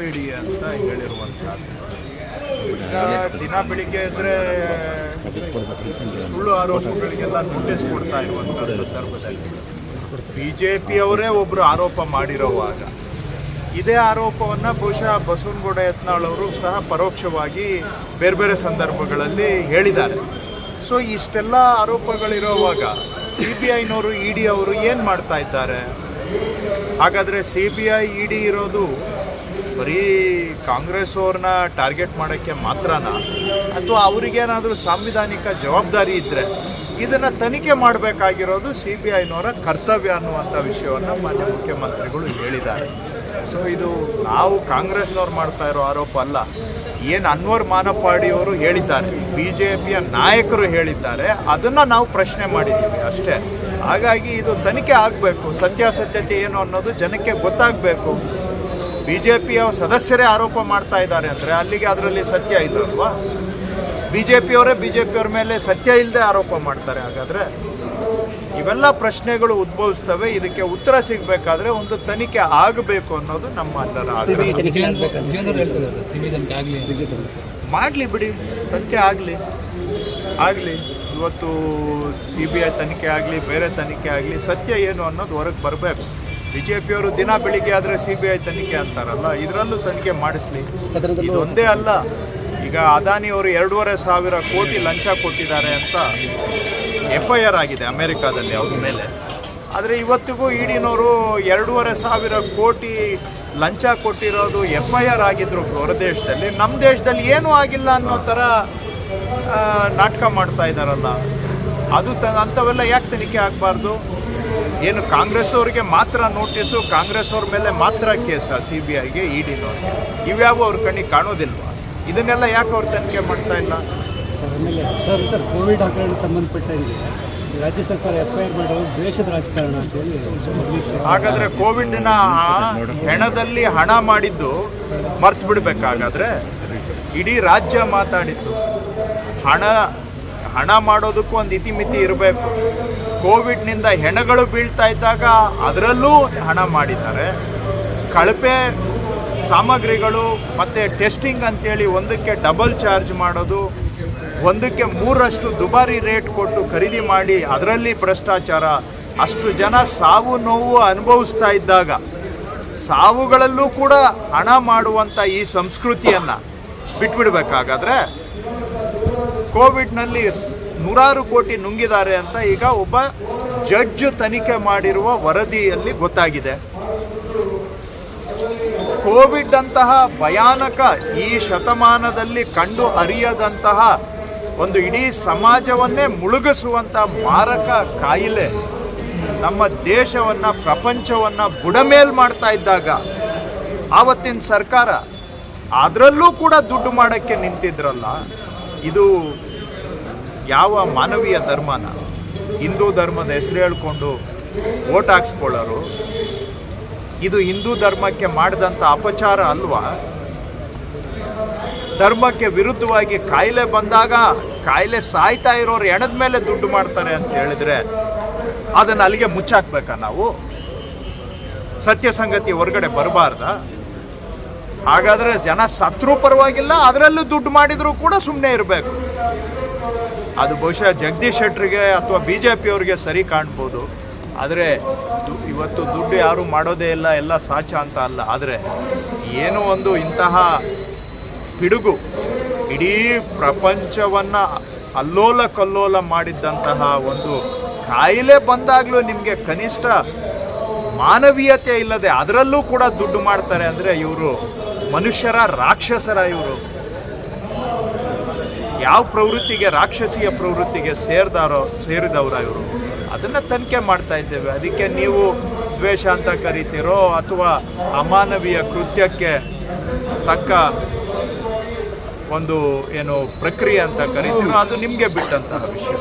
ಮಾಡಬೇಡಿ ಅಂತ ಹೇಳಿರುವಂಥದ್ದು. ದಿನ ಬೆಳಿಗ್ಗೆ ಇದ್ರೆ ಸುಳ್ಳು ಆರೋಪಗಳಿಗೆಲ್ಲ ನೋಟಿಸ್ ಕೊಡ್ತಾ ಇರುವಂಥ ಸಂದರ್ಭದಲ್ಲಿ. ಬಿ ಜೆ ಪಿಯವರೇ ಒಬ್ಬರು ಆರೋಪ ಮಾಡಿರೋವಾಗ. ಇದೇ ಆರೋಪವನ್ನು ಬಹುಶಃ ಬಸವನಗೌಡ ಯತ್ನಾಳ್ ಅವರು ಸಹ ಪರೋಕ್ಷವಾಗಿ ಬೇರೆ ಬೇರೆ ಸಂದರ್ಭಗಳಲ್ಲಿ ಹೇಳಿದ್ದಾರೆ. ಸೊ ಇಷ್ಟೆಲ್ಲ ಆರೋಪಗಳಿರೋವಾಗ ಸಿ ಬಿ ಐನವರು ಇ ಡಿ ಅವರು ಏನು ಮಾಡ್ತಾ ಇದ್ದಾರೆ? ಹಾಗಾದರೆ C B I E D ಇರೋದು ಬರೀ ಕಾಂಗ್ರೆಸ್ ಅವ್ರನ್ನ ಟಾರ್ಗೆಟ್ ಮಾಡೋಕ್ಕೆ ಮಾತ್ರನಾ? ಅಥವಾ ಅವರಿಗೇನಾದರೂ ಸಾಂವಿಧಾನಿಕ ಜವಾಬ್ದಾರಿ ಇದ್ದರೆ ಇದನ್ನು ತನಿಖೆ ಮಾಡಬೇಕಾಗಿರೋದು ಸಿ ಬಿ ಐನವರ ಕರ್ತವ್ಯ ಅನ್ನುವಂಥ ವಿಷಯವನ್ನು ಮಾನ್ಯ ಮುಖ್ಯಮಂತ್ರಿಗಳು ಹೇಳಿದ್ದಾರೆ. ಸೊ ಇದು ನಾವು ಕಾಂಗ್ರೆಸ್ನವ್ರು ಮಾಡ್ತಾ ಇರೋ ಆರೋಪ ಅಲ್ಲ. ಏನು ಅನ್ವರ್ ಮಾನಪಾಡಿಯವರು ಹೇಳಿದ್ದಾರೆ ಬಿ ಜೆ ಪಿಯ ನಾಯಕರು ಹೇಳಿದ್ದಾರೆ, ಅದನ್ನು ನಾವು ಪ್ರಶ್ನೆ ಮಾಡಿದ್ದೀವಿ ಅಷ್ಟೇ. ಹಾಗಾಗಿ ಇದು ತನಿಖೆ ಆಗಬೇಕು, ಸತ್ಯಾಸತ್ಯತೆ ಏನು ಅನ್ನೋದು ಜನಕ್ಕೆ ಗೊತ್ತಾಗಬೇಕು. ಬಿ ಜೆ ಪಿಯ ಸದಸ್ಯರೇ ಆರೋಪ ಮಾಡ್ತಾ ಇದ್ದಾರೆ ಅಂದರೆ ಅಲ್ಲಿಗೆ ಅದರಲ್ಲಿ ಸತ್ಯ ಇಲ್ಲಲ್ವಾ ಬಿ ಜೆ ಪಿಯವರೇ ಬಿ ಜೆ ಪಿಯವ್ರ ಮೇಲೆ ಸತ್ಯ ಇಲ್ಲದೆ ಆರೋಪ ಮಾಡ್ತಾರೆ. ಹಾಗಾದರೆ ಇವೆಲ್ಲ ಪ್ರಶ್ನೆಗಳು ಉದ್ಭವಿಸ್ತವೆ. ಇದಕ್ಕೆ ಉತ್ತರ ಸಿಗಬೇಕಾದ್ರೆ ಒಂದು ತನಿಖೆ ಆಗಬೇಕು ಅನ್ನೋದು ನಮ್ಮ. ಮಾಡಲಿ ಬಿಡಿ. ತನಿಖೆ ಆಗಲಿ. ಆಗಲಿ. ಇವತ್ತು ಸಿ ಬಿ ಐ ತನಿಖೆ ಆಗಲಿ ಬೇರೆ ತನಿಖೆ ಆಗಲಿ ಸತ್ಯ ಏನು ಅನ್ನೋದು ಹೊರಗೆ ಬರಬೇಕು. ಬಿ ಜೆ ಪಿಯವರು ದಿನ ಬೆಳಿಗ್ಗೆ ಆದರೆ ಸಿ ಬಿ ಐ ತನಿಖೆ ಅಂತಾರಲ್ಲ ಇದರಲ್ಲೂ ತನಿಖೆ ಮಾಡಿಸ್ಲಿ. ಇದೊಂದೇ ಅಲ್ಲ. ಈಗ ಅದಾನಿಯವರು ಎರಡೂವರೆ ಸಾವಿರ ಕೋಟಿ ಲಂಚ ಕೊಟ್ಟಿದ್ದಾರೆ ಅಂತ ಎಫ್ ಐ ಆರ್ ಆಗಿದೆ ಅಮೆರಿಕಾದಲ್ಲಿ ಅವ್ರ ಮೇಲೆ. ಆದರೆ ಇವತ್ತಿಗೂ ಇಡಿನವರು ಎರಡೂವರೆ ಸಾವಿರ ಕೋಟಿ ಲಂಚ ಕೊಟ್ಟಿರೋದು ಎಫ್ ಐ ಆರ್ ಆಗಿದ್ರು ಹೊರ ದೇಶದಲ್ಲಿ ನಮ್ಮ ದೇಶದಲ್ಲಿ ಏನೂ ಆಗಿಲ್ಲ ಅನ್ನೋ ಥರ ನಾಟಕ ಮಾಡ್ತಾ ಇದ್ದಾರಲ್ಲ ಅದು ತ ಅಂಥವೆಲ್ಲ ಯಾಕೆ ತನಿಖೆ ಆಗಬಾರ್ದು? ಏನು ಕಾಂಗ್ರೆಸ್ ಅವರಿಗೆ ಮಾತ್ರ ನೋಟಿಸು ಕಾಂಗ್ರೆಸ್ ಅವ್ರ ಮೇಲೆ ಮಾತ್ರ ಕೇಸ ಸಿ ಬಿ ಐಗೆ ಇಡಿನವ್ರಿಗೆ. ಇವ್ಯಾವ ಅವ್ರ ಕಣ್ಣಿಗೆ ಕಾಣೋದಿಲ್ವಾ? ಇದನ್ನೆಲ್ಲ ಯಾಕೆ ಅವ್ರು ತನಿಖೆ ಮಾಡ್ತಾ ಇಲ್ಲ? ಸರ್ ಆಮೇಲೆ ಸರ್ ಸರ್ ಕೋವಿಡ್ ಹಗರಣ ಸಂಬಂಧಪಟ್ಟಂಗೆ ರಾಜ್ಯ ಸರ್ಕಾರ ಎಫ್ ಐ ಆರ್ ಮಾಡೋದು ದ್ವೇಷದ ರಾಜಕಾರಣ ಅಂತ ಹೇಳಿ ಹಾಗಾದ್ರೆ ಕೋವಿಡ್ನ ಹೆಣದಲ್ಲಿ ಹಣ ಮಾಡಿದ್ದು ಮರ್ತು ಬಿಡ್ಬೇಕಾಗಾದ್ರೆ ಇಡೀ ರಾಜ್ಯ ಮಾತಾಡಿತ್ತು ಹಣ ಹಣ ಮಾಡೋದಕ್ಕೂ ಒಂದು ಇತಿಮಿತಿ ಇರಬೇಕು. ಕೋವಿಡ್ನಿಂದ ಹೆಣಗಳು ಬೀಳ್ತಾ ಇದ್ದಾಗ ಅದರಲ್ಲೂ ಹಣ ಮಾಡಿದ್ದಾರೆ. ಕಳಪೆ ಸಾಮಗ್ರಿಗಳು ಮತ್ತು ಟೆಸ್ಟಿಂಗ್ ಅಂತೇಳಿ ಒಂದಕ್ಕೆ ಡಬಲ್ ಚಾರ್ಜ್ ಮಾಡೋದು, ಒಂದಕ್ಕೆ ಮೂರಷ್ಟು ದುಬಾರಿ ರೇಟ್ ಕೊಟ್ಟು ಖರೀದಿ ಮಾಡಿ ಅದರಲ್ಲಿ ಭ್ರಷ್ಟಾಚಾರ. ಅಷ್ಟು ಜನ ಸಾವು ನೋವು ಅನುಭವಿಸ್ತಾ ಇದ್ದಾಗ ಸಾವುಗಳಲ್ಲೂ ಕೂಡ ಹಣ ಮಾಡುವಂಥ ಈ ಸಂಸ್ಕೃತಿಯನ್ನು ಬಿಟ್ಬಿಡ್ಬೇಕಾಗಾದ್ರೆ ಕೋವಿಡ್ನಲ್ಲಿ ನೂರಾರು ಕೋಟಿ ನುಂಗಿದ್ದಾರೆ ಅಂತ ಈಗ ಒಬ್ಬ ಜಡ್ಜ್ ತನಿಖೆ ಮಾಡಿರುವ ವರದಿಯಲ್ಲಿ ಗೊತ್ತಾಗಿದೆ. ಕೋವಿಡ್ ಅಂತಹ ಭಯಾನಕ ಈ ಶತಮಾನದಲ್ಲಿ ಕಂಡು ಅರಿಯದಂತಹ ಒಂದು ಇಡೀ ಸಮಾಜವನ್ನೇ ಮುಳುಗಿಸುವಂಥ ಮಾರಕ ಕಾಯಿಲೆ ನಮ್ಮ ದೇಶವನ್ನ, ಪ್ರಪಂಚವನ್ನ ಬುಡಮೇಲ್ ಮಾಡ್ತಾ ಇದ್ದಾಗ ಆವತ್ತಿನ ಸರ್ಕಾರ ಅದರಲ್ಲೂ ಕೂಡ ದುಡ್ಡು ಮಾಡೋಕ್ಕೆ ನಿಂತಿದ್ರಲ್ಲ. ಇದು ಯಾವ ಮಾನವೀಯ ಧರ್ಮನ? ಹಿಂದೂ ಧರ್ಮದ ಹೆಸರು ಹೇಳ್ಕೊಂಡು ಓಟ್ ಹಾಕ್ಸ್ಕೊಳ್ಳೋರು, ಇದು ಹಿಂದೂ ಧರ್ಮಕ್ಕೆ ಮಾಡಿದಂಥ ಅಪಚಾರ ಅಲ್ವಾ? ಧರ್ಮಕ್ಕೆ ವಿರುದ್ಧವಾಗಿ ಕಾಯಿಲೆ ಬಂದಾಗ ಕಾಯಿಲೆ ಸಾಯ್ತಾ ಇರೋರು ಎಣದ ಮೇಲೆ ದುಡ್ಡು ಮಾಡ್ತಾರೆ ಅಂತ ಹೇಳಿದ್ರೆ ಅದನ್ನು ಅಲ್ಲಿಗೆ ಮುಚ್ಚಾಕ್ಬೇಕಾ ನಾವು? ಸತ್ಯ ಸಂಗತಿ ಹೊರಗಡೆ ಬರಬಾರ್ದ? ಹಾಗಾದ್ರೆ ಜನ ಸತ್ರೂ ಪರವಾಗಿಲ್ಲ, ಅದರಲ್ಲೂ ದುಡ್ಡು ಮಾಡಿದರೂ ಕೂಡ ಸುಮ್ಮನೆ ಇರಬೇಕು. ಅದು ಬಹುಶಃ ಜಗದೀಶ್ ಶೆಟ್ಟರಿಗೆ ಅಥವಾ ಬಿ ಜೆ ಪಿಯವ್ರಿಗೆ ಸರಿ ಕಾಣ್ಬೋದು. ಆದರೆ ಇವತ್ತು ದುಡ್ಡು ಯಾರು ಮಾಡೋದೇ ಇಲ್ಲ, ಎಲ್ಲ ಸಾಚ ಅಂತ ಅಲ್ಲ. ಆದರೆ ಏನೋ ಒಂದು ಇಂತಹ ಪಿಡುಗು. ಇಡೀ ಪ್ರಪಂಚವನ್ನು ಅಲ್ಲೋಲ ಕಲ್ಲೋಲ ಮಾಡಿದ್ದಂತಹ ಒಂದು ಕಾಯಿಲೆ ಬಂದಾಗಲೂ ನಿಮಗೆ ಕನಿಷ್ಠ ಮಾನವೀಯತೆ ಇಲ್ಲದೆ ಅದರಲ್ಲೂ ಕೂಡ ದುಡ್ಡು ಮಾಡ್ತಾರೆ ಅಂದರೆ ಇವರು ಮನುಷ್ಯರ ರಾಕ್ಷಸರ ಇವರು ಯಾವ ಪ್ರವೃತ್ತಿಗೆ ರಾಕ್ಷಸಿಯ ಪ್ರವೃತ್ತಿಗೆ ಸೇರಿದಾರೋ ಸೇರಿದವರ ಇವರು ಅದನ್ನು ತನಿಖೆ ಮಾಡ್ತಾ ಇದ್ದೇವೆ ಅದಕ್ಕೆ ನೀವು ದ್ವೇಷ ಅಂತ ಕರಿತೀರೋ ಅಥವಾ ಅಮಾನವೀಯ ಕೃತ್ಯಕ್ಕೆ ತಕ್ಕ ಒಂದು ಏನು ಪ್ರಕ್ರಿಯೆ ಅಂತ ಕರಿತೀರೋ ಅದು ನಿಮಗೆ ಬಿಟ್ಟಂತಹ ವಿಷಯ